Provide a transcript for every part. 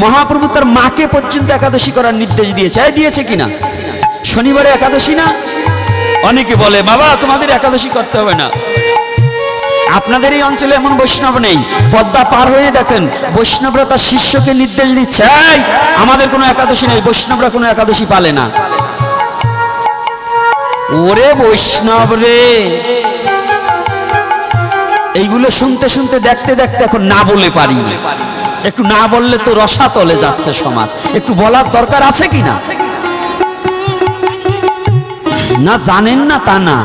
মহাপ্রভু তার মাকে পর্যন্ত একাদশী করার নির্দেশ দিয়েছে। দিয়েছে কিনা? শনিবারে একাদশী না? অনেকে বলে, বাবা, তোমাদের একাদশী করতে হবে না। আপনাদের এই অঞ্চলে এমন বৈষ্ণব নেই। পদ্মা পার হয়ে দেখেন, বৈষ্ণবরা তার শিষ্যকে নির্দেশ দিচ্ছে আমাদের কোনো একাদশী নেই, বৈষ্ণবরা কোনো একাদশী পালে না। ওরে বৈষ্ণব রে! এইগুলো শুনতে শুনতে দেখতে দেখতে এখন না বলে পারি না। একটু না বললে তো রসা তলে যাচ্ছে সমাজ। একটু বলার দরকার আছে কি না? না জানেন না তা না।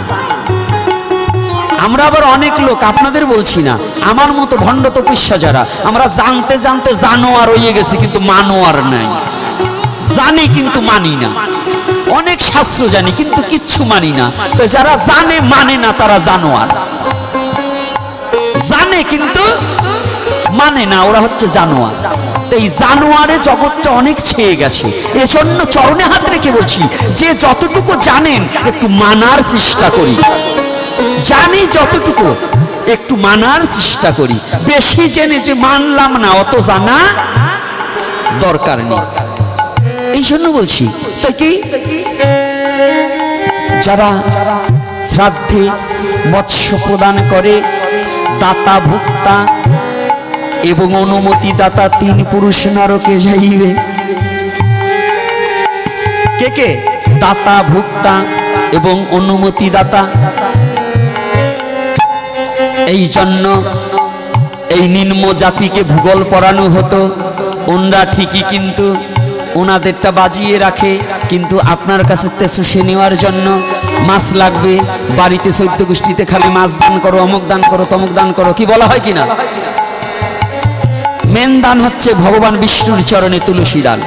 আমরা আবার অনেক লোক, আপনাদের বলছি না, আমার মতো ভণ্ড তপস্যা যারা, আমরা জানতে জানতে জানোয়ার হয়ে গেছি, কিন্তু মানোয়ার নাই। জানি কিন্তু মানি না। অনেক শাস্ত্র জানি, কিন্তু কিচ্ছু মানি না। তো যারা জানে মানে না, তারা জানোয়ার। জানে কিন্তু মানে না, ওরা হচ্ছে জানোয়ার। তো এই জানোয়ারে জগৎটা অনেক ছেয়ে গেছে। এজন্য চরণে হাত রেখে বলছি, যে যতটুকু জানেন, একটু মানার চেষ্টা করি। জানি যতটুকু, একটু মানার চেষ্টা করি। বেশি জেনে যে মানলাম না, অত জানা দরকার নেই। এই জন্য বলছি, তাই কি? যারা শ্রাদ্ধে মৎস্য প্রদান করে, দাতা, ভুক্তা এবং অনুমতি দাতা তিন পুরুষ নরকে যাইবে। কে কে? দাতা, ভুক্তা এবং অনুমতি দাতা এই জন্য এই নিম্ন জাতিকে ভূগোল পড়ানো হতো। ওনরা ঠিকই কিন্তু ওনাদেরটা বাজিয়ে রাখে, কিন্তু আপনার কাছে শুষে নেওয়ার জন্য মাছ লাগবে। বাড়িতে চৈদ্য গোষ্ঠীতে খালি মাছ দান করো, অমুক দান করো, তমুক দান করো, কি বলা হয় কিনা? মেন দান হচ্ছে ভগবান বিষ্ণুর চরণে তুলসী দান।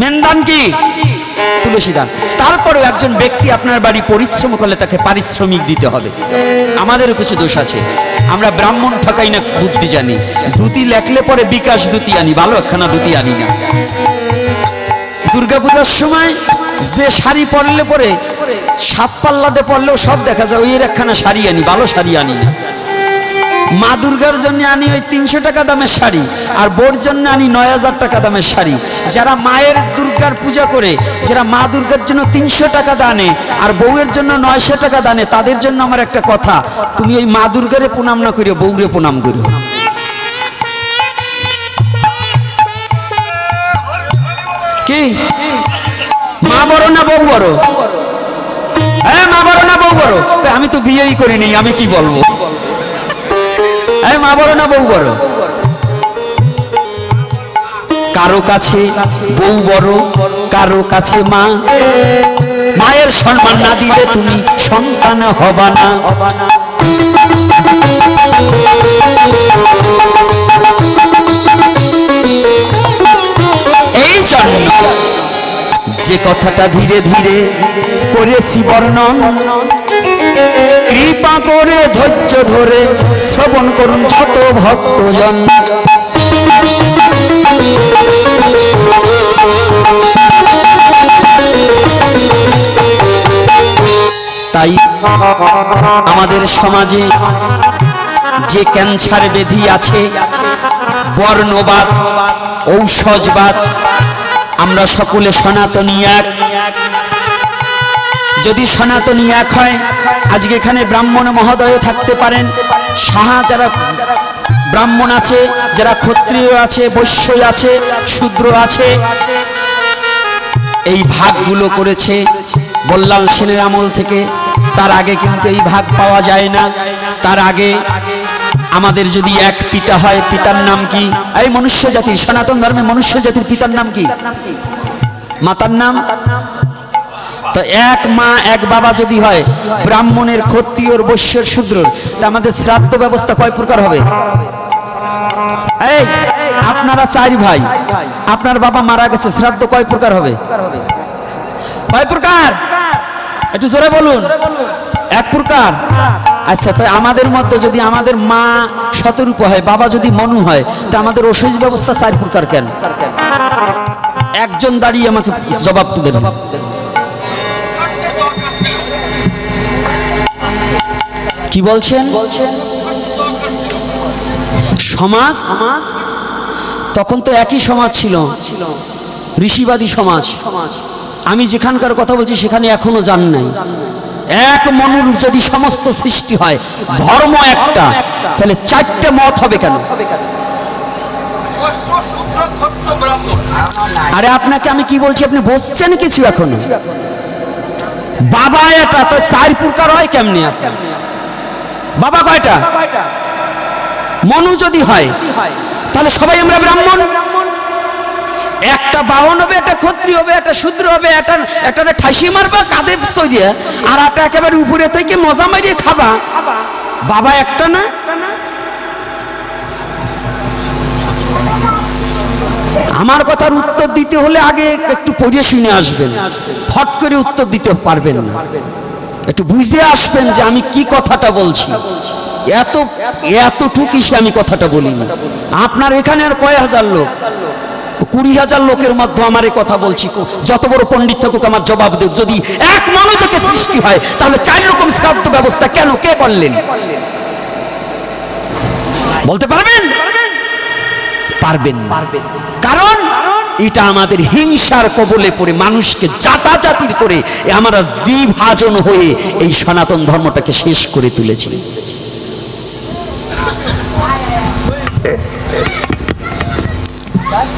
মেন কি? তুলসী দান। তারপরেও একজন ব্যক্তি আপনার বাড়ি পরিশ্রম করলে তাকে পারিশ্রমিক দিতে হবে। আমাদেরও কিছু দোষ আছে। আমরা ব্রাহ্মণ ঠকাই না বুদ্ধি জানি। ধুতি লেখলে পরে বিকাশ ধুতি আনি, ভালো একখানা ধুতি আনি না। দুর্গাপূজার সময় যে শাড়ি পরলে পরে সাত পাল্লাতে পরলেও সব দেখা যায়, ওই একখানা শাড়ি আনি, ভালো শাড়ি আনি না। মা দুর্গার জন্য আনি ওই তিনশো টাকা দামের শাড়ি, আর বোর জন্য আনি নয় হাজার টাকা দামের শাড়ি। যারা মায়ের দুর্গার পূজা করে, যারা মা দুর্গার জন্য তিনশো টাকা দানে, আর বউয়ের জন্য নয়শো টাকা দানে, তাদের জন্য আমার একটা কথা, তুমি ওই মা দুর্গারে প্রণাম না করিও, বউরে প্রণাম করো কি? মা বড় না বউ বড়? হ্যাঁ মা বড় না বউ বড়? আমি তো বিয়েই করিনি, আমি কি বলব? এই মা বড় না, বউ বড় কারও কাছে বউ বড়, কারও কাছে মা। মায়ের সম্মান না দিলে তুমি সন্তান হবা না। যে কথাটা ধীরে ধীরে করেছি বর্ণন। কৃপা করে ধৈর্য ধরে শ্রবণ করুন যত ভক্তজন। তাই আমাদের সমাজে যে ক্যান্সার ব্যাধি আছে, বর্ণবাদ, ঔষধবাদ আমরা সকলে সনাতনী এক। যদি সনাতনী এক হয়, আজকে এখানে ব্রাহ্মণ মহোদয় থাকতে পারেন। সাহা যারা ব্রাহ্মণ আছে, যারা ক্ষত্রিয় আছে বৈশ্য আছে, শূদ্র আছে, এই ভাগগুলো করেছে বল্লাল সেনের আমল থেকে। তার আগে কিন্তু এই ভাগ পাওয়া যায় না। তার আগে আমাদের যদি এক পিতা হয়, পিতার নাম কি? এই মনুষ্য জাতির সনাতন ধর্মে মনুষ্য জাতির পিতার নাম কি? মাতার নাম? তো এক মা, এক বাবা যদি হয়, ব্রাহ্মণের ক্ষত্রিয়র বৈশ্যর শূদ্রর, তা আমাদের শ্রাদ্ধ ব্যবস্থা কয় প্রকার হবে? এই, আপনারা চার ভাই, আপনার বাবা মারা গেছে, শ্রাদ্ধ কয় প্রকার হবে? কয় প্রকার? একটু জোরে বলুন। এক প্রকার? আচ্ছা তাই আমাদের মধ্যে যদি আমাদের মা শতরূপ হয়, বাবা যদি মনু হয় তা আমাদের ওষুধ ব্যবস্থা চার প্রকার কেন? একজন দাঁড়িয়ে আমাকে জবাব তুলে দেন কি বলছেন? সমাজ? তখন তো একই সমাজ ছিল। ঋষিবাদী সমাজ। আমি যেখানকার কথা বলছি, সেখানে এখনও যান নাই। এক মনুর যদি সমস্ত সৃষ্টি হয়, ধর্ম একটা, তাহলে চারটে মত হবে কেন। আরে আপনাকে আমি কি বলছি, আপনি বসছেন কিছু এখন বাবা এটা তো চার প্রকার হয় কেমনি বাবা কয়টা? মনু যদি হয়, তাহলে সবাই আমরা ব্রাহ্মণ? একটা বাহন হবে, একটা ক্ষত্রিয় হবে, একটা শূদ্র হবে, একটা একটা ঠাসি মারবা, কাঁধে সরিয়ে আর একটা একেবারে উপরে থেকে মজা মারিয়ে খাবা। বাবা একটা না? আমার কথার উত্তর দিতে হলে আগে একটু পড়িয়ে শুনে আসবেন। ফট করে উত্তর দিতে পারবেন না। একটু বুঝে আসবেন যে আমি কি কথাটা বলছি। এত এতটুকু আমি কথাটা বলিনি। আপনার এখানে আর কয় হাজার লোক? কুড়ি হাজার লোকের মধ্যে আমার এই কথা বলছি যত বড় পণ্ডিত থাকুক, আমার জবাব দেব যদি এক মনোযোগে সৃষ্টি হয়, তাহলে চার রকম শ্রাদ্ধ ব্যবস্থা কেন, কে করলেন? বলতে পারবেন? পারবেন কারণ এটা আমাদের হিংসার কবলে পড়ে মানুষকে জাতাজাতির করে আমরা বিভাজন হয়ে এই সনাতন ধর্মটাকে শেষ করে তুলেছি।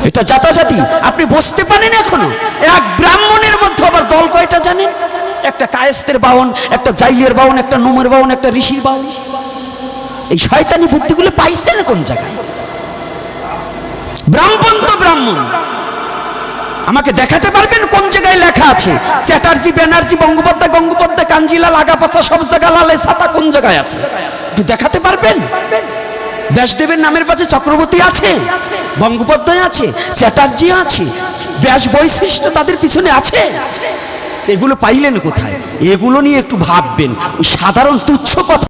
এটা জাতাজাতি আপনি বসতে পারেন এখনও। এক ব্রাহ্মণের মধ্যে আবার দল কয়টা জানেন? একটা কায়েস্তের বাহন, একটা জাইলের বাহন, একটা নোমের বাহন, একটা ঋষির বাহন। এই শয়তানি বুদ্ধিগুলো পাইছেন কোন জায়গায়? ব্রাহ্মণ তো ব্রাহ্মণ। আমাকে দেখাতে পারবেন কোন জায়গায় লেখা আছে? চ্যাটার্জি, ব্যানার্জি বঙ্গোপাধ্যায় গঙ্গোপাধ্যায় কাঞ্জিলা লাগাপাশা সব জায়গা লালে ছাতা কোন জায়গায় আছে? একটু দেখাতে পারবেন? ব্যাসদেবের নামের পাশে চক্রবর্তী আছে, বঙ্গোপাধ্যায় আছে, চ্যাটার্জি আছে, ব্যাস বৈশিষ্ট্য তাদের পিছনে আছে। এগুলো পাইলেন কোথায়? এগুলো নিয়ে একটু ভাববেন। সাধারণ তুচ্ছ কথা।